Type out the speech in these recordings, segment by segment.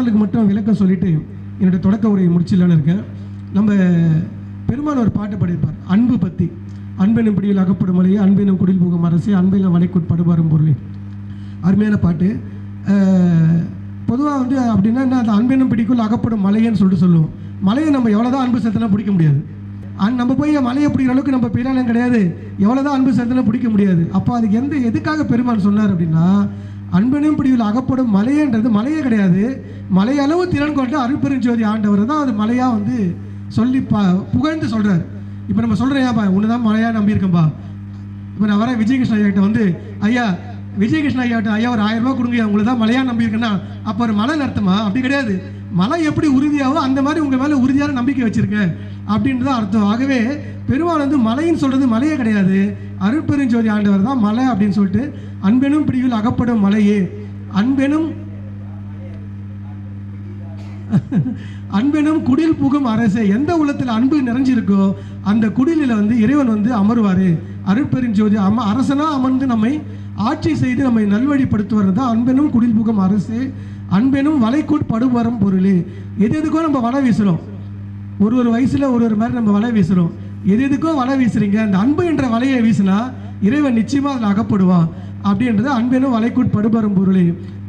பாடலுக்கு மட்டும் விளக்கம் சொல்லிட்டு என்னுடைய தொடக்க உரையை முடிச்சிடலான்னு இருக்கேன். நம்ம பெருமான் ஒரு பாட்டு பாடியிருப்பார். அன்பு பற்றி அன்பெனும் பிடியில் அகப்படும் மலையே அன்பெனும் குடில் போகும் அரசே அன்பெனும் வளைக்குட்படுபாரும் பொருளே. அருமையான பாட்டு. பொதுவாக வந்து அப்படின்னா என்ன அந்த அன்பெனும் பிடிக்குள் அகப்படும் மலையன்னு சொல்லிட்டு சொல்லுவோம். மலையை நம்ம எவ்வளோதான் அன்பு செலுத்தினா பிடிக்க முடியாது. அன் நம்ம போய் மலையை பிடிக்கிற அளவுக்கு நம்ம பெரியாலும் கிடையாது. எவ்வளோதான் அன்பு செலுத்தினா பிடிக்க முடியாது. அப்போ அதுக்கு எந்த எதுக்காக பெருமான் சொன்னார் அப்படின்னா அன்பனும் பிடிவில் அகப்படும் மலையன்றது மலையே கிடையாது. மலையளவு திறன் கொண்ட அருட்பெருஞ்சோதி ஆண்டவர் தான் அது மலையாக வந்து சொல்லி ப புகழ்ந்து சொல்கிறார் இப்போ நம்ம சொல்கிறேன்ப்பா ஒன்று தான் மலையாக நம்பியிருக்கேன்ப்பா இப்போ நான் வரேன் விஜயகிருஷ்ணன் ஐயா கிட்ட வந்து ஐயா விஜயகிருஷ்ண ஐயா ஐயா ஒரு ஆயிரம் ரூபாய் கொடுங்க உங்களை தான் மலையாக நம்பியிருக்கேன்னா அப்போ ஒரு மலை அர்த்தமா அப்படி கிடையாது. மலை எப்படி உறுதியாகவோ அந்த மாதிரி உங்கள் மேலே உறுதியான நம்பிக்கை வச்சுருக்கேன் அப்படின்றதான் அர்த்தம். ஆகவே பெருமாள் வந்து மலைன்னு சொல்கிறது மலையே கிடையாது. அருட்பெருஞ்சோதி ஆண்டவர் தான் மலை அப்படின்னு சொல்லிட்டு அன்பெனும் பிடிவில் அகப்படும் மலையே. அன்பெனும் அன்பெனும் குடில் புகும் அரசே எந்த உள்ளத்தில் அன்பு நிறைஞ்சிருக்கோ அந்த குடிலில் வந்து இறைவன் வந்து அமருவார். அருட்பெருஞ்சோதி அம அரசனாக அமர்ந்து நம்மை ஆட்சி செய்து நம்மை நல்வழிப்படுத்துவது தான் அன்பெனும் குடில்புகம் அரசு அன்பெனும் வலைக்கூட் படுவரம் பொருளே. எது எதுக்கோ நம்ம வலை வீசுகிறோம் ஒரு ஒரு வயசில் ஒரு ஒரு மாதிரி நம்ம வலை வீசுகிறோம் எது எதுக்கோ வலை வீசுறீங்க. அந்த அன்பு என்ற வலையை வீசினா இறைவன் நிச்சயமாக அதில் அகப்படுவான். அப்படின்றது அன்பெனும் வலைக்கூட் படுபரும் பொருளே.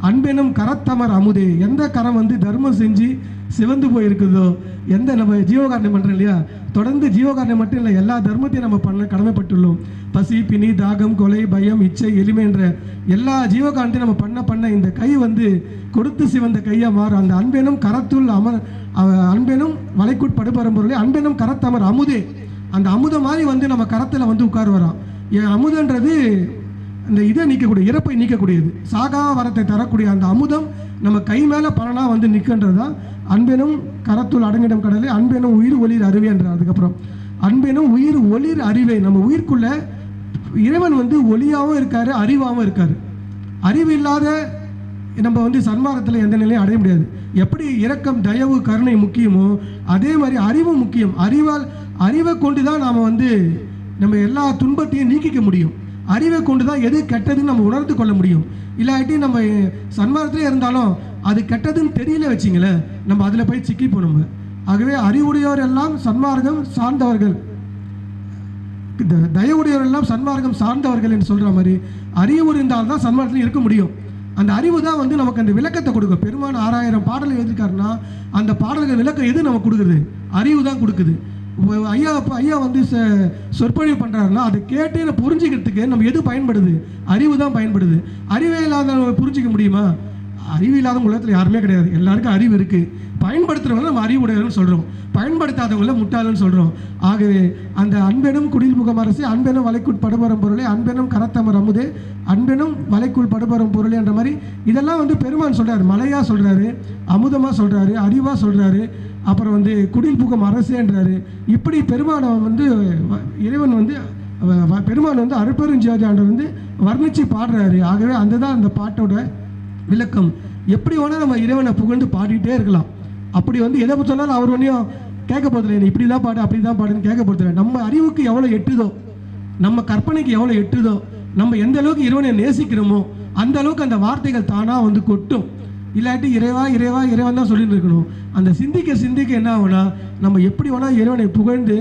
அன்பெனும் கரத்தமர் அமுதே. எந்த கரம் வந்து தர்மம் செஞ்சு சிவந்து போயிருக்குதோ எந்த நம்ம ஜீவகாரணம் பண்ணுறோம் இல்லையா? தொடர்ந்து ஜீவகாரணம் மட்டும் இல்லை எல்லா தர்மத்தையும் நம்ம பண்ண கடமைப்பட்டுள்ளோம். பசி பிணி தாகம் கொலை பயம் இச்சை எளிமை என்ற எல்லா ஜீவகாரணத்தையும் நம்ம பண்ண பண்ண இந்த கை வந்து கொடுத்து சிவந்த கையாக மாறும். அந்த அன்பெனும் கரத்துள் அமர் அன்பெனும் வளைக்குட் படுபரம்பொருளே அன்பெனும் கரத்தமர் அமுதே. அந்த அமுத மாதிரி வந்து நம்ம கரத்தில் வந்து உட்காருவாராம் என் அமுதன்றது இந்த இதை நீக்கக்கூடிய இறப்பை நீக்கக்கூடியது. சாகா வரத்தை தரக்கூடிய அந்த அமுதம் நம்ம கை மேலே பலனாக வந்து நிற்கின்றது தான். அன்பெனும் கரத்துள் அடங்கிடம் கடலே அன்பெனும் உயிர் ஒளிர் அறிவே அதுக்கப்புறம் அன்பெனும் உயிர் ஒளிர் அறிவே நம்ம உயிர்க்குள்ளே இறைவன் வந்து ஒளியாகவும் இருக்கார் அறிவாகவும் இருக்கார். அறிவு இல்லாத நம்ம வந்து சன்மார்க்கத்தில் எந்த நிலையும் அடைய முடியாது. எப்படி இரக்கம் தயவு கருணை முக்கியமோ அதே மாதிரி அறிவும் முக்கியம். அறிவால் அறிவை கொண்டு தான் நாம் வந்து நம்ம எல்லா துன்பத்தையும் நீக்கிக்க முடியும். அறிவை கொண்டு தான் எது கெட்டதுன்னு நம்ம உணர்ந்து கொள்ள முடியும். இல்லாட்டி நம்ம சன்மார்க்கத்திலே இருந்தாலும் அது கெட்டதுன்னு தெரியல வச்சிங்களேன் நம்ம அதில் போய் சிக்கிப்போம் நம்ம. ஆகவே அறிவுடையோர் எல்லாம் சன்மார்க்கம் சார்ந்தவர்கள். இந்த தயவுடையவர் எல்லாம் சன்மார்க்கம் சார்ந்தவர்கள் என்று சொல்கிற மாதிரி அறிவு இருந்தால் தான் சன்மார்க்கத்தில் இருக்க முடியும். அந்த அறிவு தான் வந்து நமக்கு அந்த விளக்கத்தை கொடுக்கும். பெருமான ஆறாயிரம் பாடல் எழுதியிருக்காருன்னா அந்த பாடல்கள் விளக்கம் எது நமக்கு கொடுக்குது? அறிவு தான் கொடுக்குது. ஐயா அப்போ ஐயா வந்து ச- சொற்பொழிவு பண்ணுறாருன்னா அதை கேட்டு நான் புரிஞ்சுக்கிறதுக்கு நம்ம எது பயன்படுது? அறிவு தான் பயன்படுது. அறிவே இல்லாத புரிஞ்சிக்க முடியுமா? அறிவு இல்லாத உலகத்தில் யாருமே கிடையாது. எல்லாருக்கும் அறிவு இருக்குது பயன்படுத்துகிறவங்க நம்ம அறிவு உடையவர்னு சொல்கிறோம் பயன்படுத்தாதவங்கள முட்டாளன்னு சொல்கிறோம் ஆகவே அந்த அன்பெனும் குடில் முகம் அரசு அன்பெனும் வலைக்குள் படுபரம் பொருளே அன்பெனும் கரத்தமர் அமுதே அன்பெனும் வலைக்குள் படுபரம் பொருளே என்ற மாதிரி இதெல்லாம் வந்து பெருமான் சொல்கிறாரு மலையாக சொல்கிறாரு அமுதமாக சொல்கிறாரு அறிவாக சொல்கிறாரு அப்புறம் வந்து குடில் புகம் அரசேன்றாரு இப்படி பெருமானை வந்து வ- இறைவன் வந்து வ- பெருமான் வந்து அருட்பெருஞ்சோதி ஆண்டவர் வந்து வர்ணித்து பாடுறாரு. ஆகவே அந்த தான் அந்த பாட்டோட விளக்கம். எப்படி வேணால் நம்ம இறைவனை புகழ்ந்து பாடிட்டே இருக்கலாம். அப்படி வந்து எதை பற்றி சொன்னாலும் அவர் ஒன்றையும் கேட்க போகிறதில்ல நீ இப்படி தான் பாடு அப்படி தான் பாடுன்னு கேட்க நம்ம அறிவுக்கு எவ்வளோ எட்டுதோ நம்ம கற்பனைக்கு எவ்வளோ எட்டுதோ நம்ம எந்த அளவுக்கு இறைவனை நேசிக்கிறோமோ அந்த அளவுக்கு அந்த வார்த்தைகள் தானாக வந்து கொட்டும். இல்லாட்டி இறைவா இறைவா இறைவன் தான் சொல்லிட்டு இருக்கணும். அந்த சிந்திக்க சிந்திக்க என்ன ஆகும்னா நம்ம எப்படி வேணால் இறைவனை புகழ்ந்து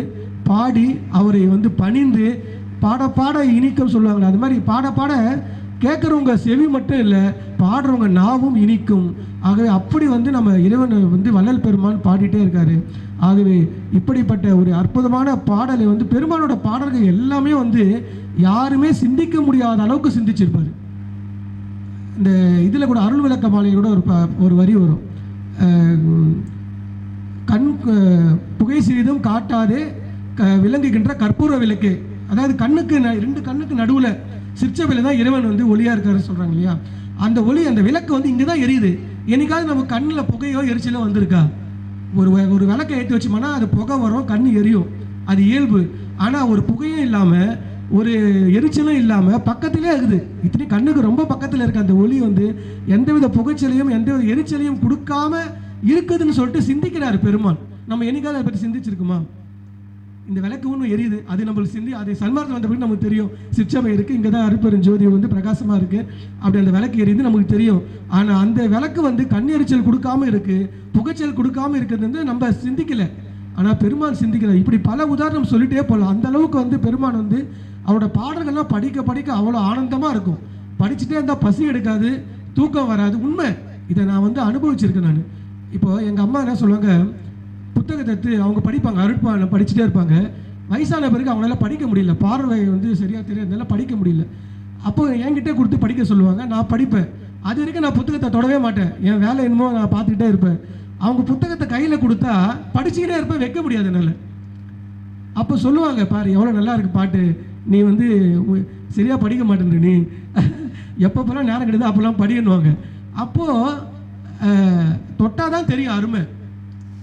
பாடி அவரை வந்து பணிந்து பாட பாட இனிக்கம் சொல்லுவாங்களே அது மாதிரி பாட பாட கேட்குறவங்க செவி மட்டும் இல்லை பாடுறவங்க நாவும் இனிக்கும். ஆகவே அப்படி வந்து நம்ம இறைவனை வந்து வள்ளல் பெருமான் பாடிட்டே இருக்காரு. ஆகவே இப்படிப்பட்ட ஒரு அற்புதமான பாடலை வந்து பெருமானோட பாடல்கள் எல்லாமே வந்து யாருமே சிந்திக்க முடியாத அளவுக்கு சிந்திச்சிருப்பாரு. இந்த இதில் கூட அருள் விளக்க மாலையில் கூட ஒரு ப- ஒரு வரி வரும். கண் புகை சிறிதும் காட்டாது க விளங்குகின்ற கற்பூர விளக்கு. அதாவது கண்ணுக்கு ந- ரெண்டு கண்ணுக்கு நடுவில் சிற்சபையில் தான் இறைவன் வந்து ஒளியாக இருக்காருன்னு சொல்கிறாங்க இல்லையா? அந்த ஒளி அந்த விளக்கு வந்து இங்கே தான் எரியுது. என்னைக்காவது நம்ம கண்ணில் புகையோ எரிச்சலோ வந்திருக்கா? ஒரு வ- ஒரு விளக்கை ஏற்றி வச்சோம்னா அது புகை வரும் கண் எரியும். அது இயல்பு. ஆனால் ஒரு புகையும் இல்லாமல் ஒரு எரிச்சலும் இல்லாமல் பக்கத்திலே இருக்குது. இத்தனை கண்ணுக்கு ரொம்ப பக்கத்தில் இருக்க அந்த ஒளி வந்து. எந்தவித புகைச்சலையும் எந்தவித எரிச்சலையும் கொடுக்காம இருக்குதுன்னு சொல்லிட்டு சிந்திக்கிறார் பெருமான் நம்ம என்னைக்காவது அதை பற்றி சிந்திச்சிருக்குமா? இந்த விளக்கு ஒன்றும் எரியுது. அது நம்மளுக்கு சிந்தி அது சன்மார்க்கம் வந்த பிறகு நமக்கு தெரியும். சிற்சபை இருக்குது இங்கே தான் அருப்பெரும் ஜோதி வந்து பிரகாசமாக இருக்குது அப்படி அந்த விளக்கு எரியுது நமக்கு தெரியும். ஆனால் அந்த விளக்கு வந்து கண்ணெரிச்சல் கொடுக்காம இருக்குது புகைச்சல் கொடுக்காம இருக்கிறது வந்து நம்ம சிந்திக்கலை. ஆனால் பெருமான் சிந்திக்கிறார். இப்படி பல உதாரணம் சொல்லிட்டே போகலாம் அந்த அளவுக்கு வந்து பெருமான் வந்து அவரோட பாடல்கள்லாம் படிக்க படிக்க அவ்வளோ ஆனந்தமாக இருக்கும். படிச்சுட்டே இருந்தால் பசி எடுக்காது தூக்கம் வராது. உண்மை. இதை நான் வந்து அனுபவிச்சிருக்கேன் நான். இப்போ எங்கள் அம்மா என்ன சொல்லுவாங்க புத்தகத்தை எடுத்து அவங்க படிப்பாங்க அருட்பான படிச்சுட்டே இருப்பாங்க. வயசான பிறகு அவங்களால படிக்க முடியல. பார்வை வந்து சரியாக தெரியாதனால படிக்க முடியல. அப்போ என்கிட்ட கொடுத்து படிக்க சொல்லுவாங்க நான் படிப்பேன். அது வரைக்கும் நான் புத்தகத்தை தொடவே மாட்டேன். என் வேலை என்னமோ நான் பார்த்துக்கிட்டே இருப்பேன். அவங்க புத்தகத்தை கையில் கொடுத்தா படிச்சுக்கிட்டே இருப்பேன் வைக்க முடியாது என்னால். அப்போ சொல்லுவாங்க பாரு எவ்வளோ நல்லா இருக்கு பாட்டு. நீ வந்து சரியாக படிக்க மாட்டேன்ற நீ. எப்பப்பெல்லாம் நேரம் கிடையாது அப்போல்லாம் படிக்கணுவாங்க அப்போது தொட்டால் தான் தெரியும் அருமை.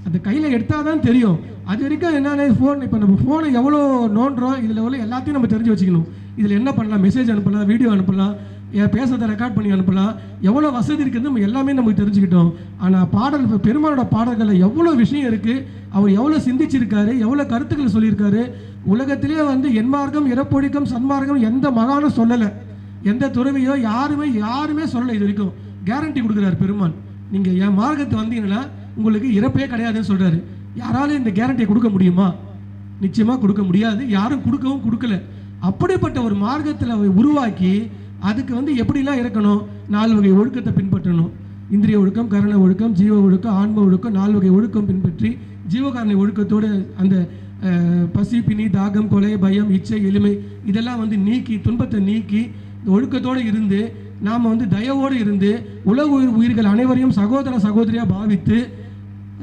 அந்த கையில் எடுத்தால் தான் தெரியும். அது வரைக்கும் என்னென்ன ஃபோன் இப்போ நம்ம ஃபோனை எவ்வளோ நோண்டுறோம் இதில் எவ்வளோ எல்லாத்தையும் நம்ம தெரிஞ்சு வச்சுக்கணும். இதில் என்ன பண்ணலாம் மெசேஜ் அனுப்பலாம் வீடியோ அனுப்பலாம். என் பேசுறதை ரெக்கார்ட் பண்ணி அனுப்பலாம் எவ்வளோ வசதி இருக்குது நம்ம எல்லாமே நமக்கு தெரிஞ்சுக்கிட்டோம். ஆனால் பாடல் இப்போ பெருமானோட பாடல்களில் எவ்வளோ விஷயம் இருக்குது அவர் எவ்வளோ சிந்திச்சிருக்காரு எவ்வளோ கருத்துக்கள் சொல்லியிருக்காரு உலகத்திலே வந்து என்மார்க்கம் இறப்பொழிக்கம் சன்மார்க்கம் எந்த மகானும் சொல்லலை. எந்த துறவியோ யாருமே யாருமே சொல்லலை இது வரைக்கும். கேரண்டி கொடுக்குறாரு பெருமான். நீங்கள் என் மார்க்கத்தை வந்தீங்கன்னா உங்களுக்கு இறப்பே கிடையாதுன்னு சொல்கிறாரு யாராலும் இந்த கேரண்டியை கொடுக்க முடியுமா? நிச்சயமாக கொடுக்க முடியாது. யாரும் கொடுக்கவும் கொடுக்கல. அப்படிப்பட்ட ஒரு மார்க்கத்தில் உருவாக்கி அதுக்கு வந்து எப்படிலாம் இருக்கணும்? நாலு வகை ஒழுக்கத்தை பின்பற்றணும். இந்திரிய ஒழுக்கம் கரண ஒழுக்கம் ஜீவ ஒழுக்கம் ஆன்ம ஒழுக்கம் நாலு வகை ஒழுக்கம் பின்பற்றி ஜீவகாரணை ஒழுக்கத்தோடு அந்த பசி பிணி தாகம் கொலை பயம் இச்சை எளிமை இதெல்லாம் வந்து நீக்கி துன்பத்தை நீக்கி இந்த ஒழுக்கத்தோடு இருந்து நாம் வந்து தயவோடு இருந்து உலக உயிர் உயிர்கள் அனைவரையும் சகோதர சகோதரியாக பாவித்து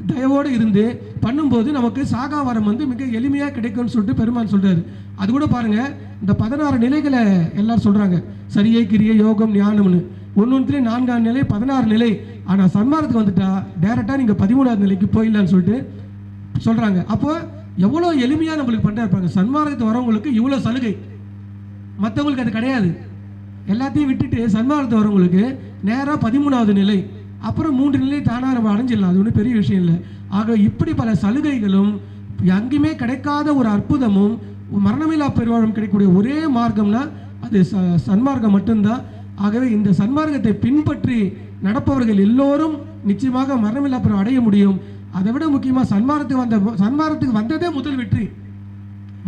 தயவோடு இருந்து பண்ணும்போது நமக்கு சாகாவரம் வந்து மிக எளிமையாக கிடைக்கும்னு சொல்லிட்டு பெருமான் சொல்கிறார் அது கூட பாருங்கள் இந்த பதினாறு நிலைகளை எல்லாரும் சொல்கிறாங்க சரியை கிரிய யோகம் ஞானம்னு. ஒன்னொன்றுலேயே நான்காம் நிலை பதினாறு நிலை. ஆனால் சன்மானத்துக்கு வந்துட்டா டேரெக்டாக நீங்கள் பதிமூணாவது நிலைக்கு போயிடலான்னு சொல்லிட்டு சொல்கிறாங்க அப்போ எவ்வளோ எளிமையாக நம்மளுக்கு பண்ணிட்டா இருப்பாங்க சன்மார்க்கத்து வரவங்களுக்கு இவ்வளோ சலுகை. மற்றவங்களுக்கு அது கிடையாது. எல்லாத்தையும் விட்டுட்டு சன்மார்க்கத்து வரவங்களுக்கு நேராக பதிமூணாவது நிலை. அப்புறம் மூன்று நிலை தானாக நம்ம அடைஞ்சிடலாம். அது ஒன்றும் பெரிய விஷயம் இல்லை. ஆக இப்படி பல சலுகைகளும் எங்கேயுமே கிடைக்காத ஒரு அற்புதமும் மரணமில்லா பெருவாழ்வு கிடைக்கக்கூடிய ஒரே மார்க்கம்னா அது ச சன்மார்க்கம் மட்டும்தான். ஆகவே இந்த சன்மார்க்கத்தை பின்பற்றி நடப்பவர்கள் எல்லோரும் நிச்சயமாக மரணமில்லா பெருவாழ் அடைய முடியும். அதை விட முக்கியமாக சன்மார்க்கத்துக்கு வந்த சன்மார்க்கத்துக்கு வந்ததே முதல் வெற்றி.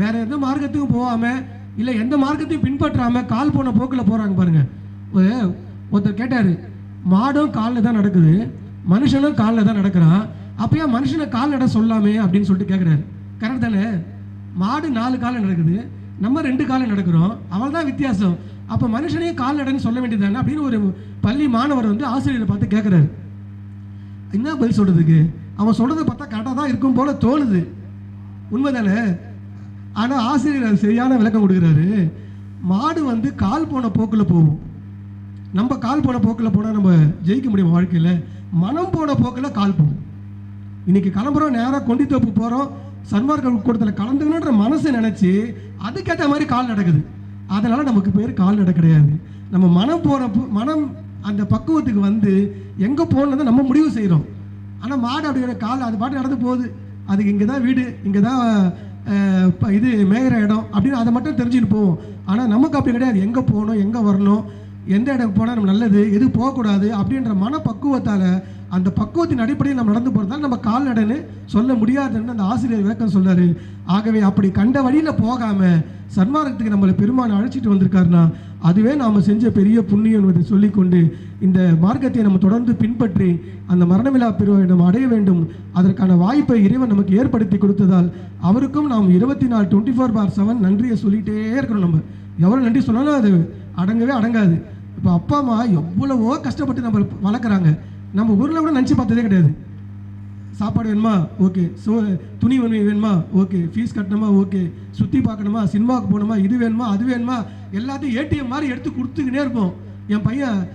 வேற எந்த மார்க்கத்துக்கும் போகாமல் இல்லை எந்த மார்க்கத்தையும் பின்பற்றாமல் கால் போன போக்கில் போகிறாங்க பாருங்க. ஒருத்தர் கேட்டார் மாடும் காலில் தான் நடக்குது மனுஷனும் காலில் தான் நடக்கிறான். அப்போ ஏன் மனுஷனை கால் நட சொல்லாமே அப்படின்னு சொல்லிட்டு கேட்குறாரு கரெக்ட் தானே? மாடு நாலு காலம் நடக்குது நம்ம ரெண்டு காலில் நடக்கிறோம் அவள் தான் வித்தியாசம். அப்போ மனுஷனே கால் நடன்னு சொல்ல வேண்டியது அப்படின்னு ஒரு பள்ளி மாணவர் வந்து ஆசிரியரை பார்த்து கேட்குறாரு என்ன பதில் சொல்கிறதுக்கு அவன் சொல்கிறத பார்த்தா கரெக்டாக தான் இருக்கும் போல தோணுது. உண்மைதானே? ஆனால் ஆசிரியர் அது சரியான விளக்கம் கொடுக்குறாரு. மாடு வந்து கால் போன போக்கில் போகும். நம்ம கால் போன போக்கில் போனால் நம்ம ஜெயிக்க முடியும் வாழ்க்கையில்? மனம் போன போக்கில் கால் போகும். இன்றைக்கி கிளம்புறோம் நேராக கொண்டித்தோப்பு போகிறோம் சன்மார்க்க கூட்டத்தில் கலந்துக்கணுன்ற மனசை நினச்சி அதுக்கேற்ற மாதிரி கால் நடக்குது. அதனால் நமக்கு பேர் கால் நட கிடையாது. நம்ம மனம் போகிற மனம் அந்த பக்குவத்துக்கு வந்து எங்கே போகணுன்னு நம்ம முடிவு செய்கிறோம் ஆனால் மாடு அப்படிங்கிற கால் அது பாட்டு நடந்து போகுது. அதுக்கு இங்கே தான் வீடு இங்கே தான் இப்போ இது மேகிற இடம் அப்படின்னு அதை மட்டும் தெரிஞ்சுட்டு போவோம். ஆனால் நமக்கு அப்படி கிடையாது. எங்கே போகணும் எங்கே வரணும் எந்த இடம் போனால் நம்ம நல்லது எது போகக்கூடாது அப்படின்ற மனப்பக்குவத்தால் அந்த பக்குவத்தின் அடிப்படையில் நம்ம நடந்து போகிறதால நம்ம கால்நடைன்னு சொல்ல முடியாதுன்னு அந்த ஆசிரியர் விளக்கம் சொல்றாரு. ஆகவே அப்படி கண்ட வழியில் போகாமல் சன்மார்க்கத்துக்கு நம்மளை பெருமானை அழைச்சிட்டு வந்திருக்காருன்னா அதுவே நாம் செஞ்ச பெரிய புண்ணியம் என்பதை சொல்லிக்கொண்டு இந்த மார்க்கத்தை நம்ம தொடர்ந்து பின்பற்றி அந்த மரணமில்லா பெருவை நம்ம அடைய வேண்டும். அதற்கான வாய்ப்பை இறைவன் நமக்கு ஏற்படுத்தி கொடுத்ததால் அவருக்கும் நாம் இருபத்தி நாலு டுவெண்ட்டி ஃபோர் பார் செவன் நன்றியை சொல்லிகிட்டே இருக்கிறோம் நம்ம. எவ்வளோ நன்றி சொன்னாலும் அது அடங்கவே அடங்காது. இப்போ அப்பா அம்மா எவ்வளவோ கஷ்டப்பட்டு நம்ம வளர்க்குறாங்க. நம்ம ஊரில் கூட நினச்சி பார்த்ததே கிடையாது. சாப்பாடு வேணுமா? ஓகே. சோ துணி வேணும் வேணுமா? ஓகே. ஃபீஸ் கட்டணுமா? ஓகே. சுற்றி பார்க்கணுமா? சினிமாவுக்கு போகணுமா? இது வேணுமா? அது வேணுமா? எல்லாத்தையும் ஏடிஎம் மாதிரி எடுத்து கொடுத்துக்கினே இருப்போம். என் பையன்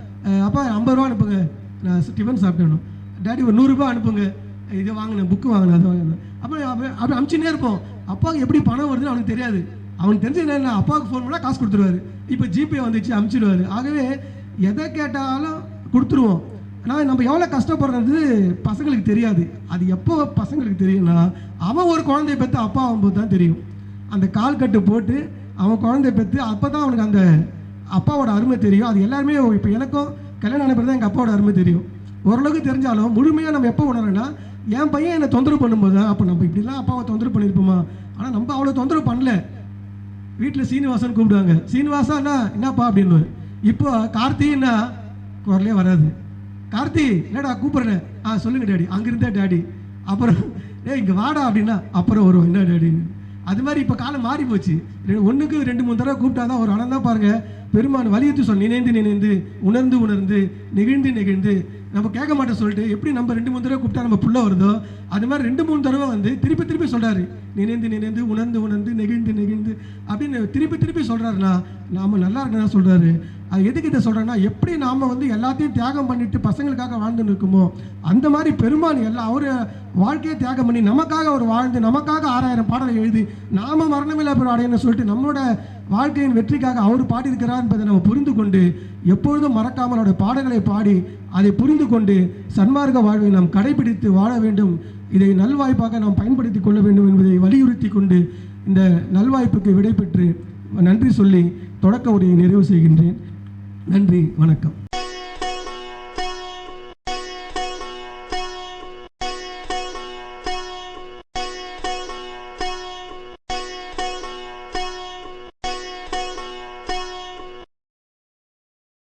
அப்பா ஐம்பது ரூபா அனுப்புங்க. நான் டிஃபன் சாப்பிட்டணும் டேடி ஒரு நூறுரூபா அனுப்புங்க. இது வாங்கினேன் புக்கு வாங்கினேன் அது வாங்கினேன். அப்போ அப்ப- அப்படி அனுப்பிச்சுனே இருப்போம். அப்பாவுக்கு எப்படி பணம் வருதுன்னு அவனுக்கு தெரியாது. அவனுக்கு தெரிஞ்சது என்ன அப்பாவுக்கு ஃபோன் பண்ணால் காசு கொடுத்துருவாரு. இப்போ ஜிபே வந்துச்சு அனுப்பிச்சிடுவாரு ஆகவே எதை கேட்டாலும் கொடுத்துருவோம். ஆனால் நம்ம எவ்வளோ கஷ்டப்படுறது பசங்களுக்கு தெரியாது. அது எப்போ பசங்களுக்கு தெரியும்னா அவன் ஒரு குழந்தைய பெற்று அப்பா ஆகும்போது தான் தெரியும். அந்த கால் கட்டு போட்டு அவன் குழந்தைய பெற்று அப்போ தான் அவனுக்கு அந்த அப்பாவோட அருமை தெரியும். அது எல்லாருமே இப்போ எனக்கும் கல்யாணம் ஆன பிறகு தான் எங்கள் அப்பாவோட அருமை தெரியும். ஓரளவுக்கு தெரிஞ்சாலும் முழுமையாக நம்ம எப்போ உணரோன்னா என் பையன் என்னை தொந்தரவு பண்ணும்போது தான் அப்போ நம்ம இப்படிலாம் அப்பாவை தொந்தரவு பண்ணியிருப்போமா ஆனால் நம்ம அவ்வளோ தொந்தரவு பண்ணல. வீட்டில் சீனிவாசன் கூப்பிடுவாங்க. சீனிவாசன்னா என்னப்பா? அப்படின்னு இப்போ கார்த்தின்னா குரலே வராது. கார்த்தி என்னடா கூப்பிட்றேன் ஆ சொல்லுங்க டேடி. அங்கிருந்தே டேடி. அப்புறம் ஏய் இங்கே வாடா அப்படின்னா அப்புறம் வரும் என்ன டேடின்னு அது மாதிரி இப்போ காலம் மாறி போச்சு. ஒன்றுக்கு ரெண்டு மூணு தடவை கூப்பிட்டா தான் ஒரு அளந்தான் தான் பாருங்க. பெருமான் வலியுறுத்தி சொல் நினைந்து நினைந்து உணர்ந்து உணர்ந்து நெகிழ்ந்து நெகிழ்ந்து நம்ம கேட்க மாட்டோம் சொல்லிட்டு எப்படி நம்ம ரெண்டு மூணு தடவை கூப்பிட்டா நம்ம புள்ள வருதோ? அது மாதிரி ரெண்டு மூணு தடவை வந்து திருப்பி திருப்பி சொல்கிறாரு நினைந்து நினைந்து உணர்ந்து உணர்ந்து நெகிழ்ந்து நெகிழ்ந்து அப்படின்னு திருப்பி திருப்பி சொல்கிறாருண்ணா நாம் நல்லா இருக்கணும் சொல்கிறாரு அது எதுக்கு இதை சொல்கிறேன்னா எப்படி நாம் வந்து எல்லாத்தையும் தியாகம் பண்ணிட்டு பசங்களுக்காக வாழ்ந்து இருக்குமோ அந்த மாதிரி பெருமான் எல்லாம் அவர் வாழ்க்கையை தியாகம் பண்ணி நமக்காக அவர் வாழ்ந்து நமக்காக ஆறாயிரம் பாடலை எழுதி நாம மரணமில்லா பெற அடையணும்னு சொல்லிட்டு நம்மளோட வாழ்க்கையின் வெற்றிக்காக அவர் பாடியிருக்கிறார் என்பதை நம்ம புரிந்து கொண்டு எப்பொழுதும் மறக்காமல் அவருடைய பாடல்களை பாடி அதை புரிந்து கொண்டு சன்மார்க்க வாழ்வை நாம் கடைபிடித்து வாழ வேண்டும். இதை நல்வாய்ப்பாக நாம் பயன்படுத்தி கொள்ள வேண்டும் என்பதை வலியுறுத்தி கொண்டு இந்த நல்வாய்ப்புக்கு விடைபெற்று நன்றி சொல்லி தொடக்க உரையை நிறைவு செய்கின்றேன். நன்றி வணக்கம்.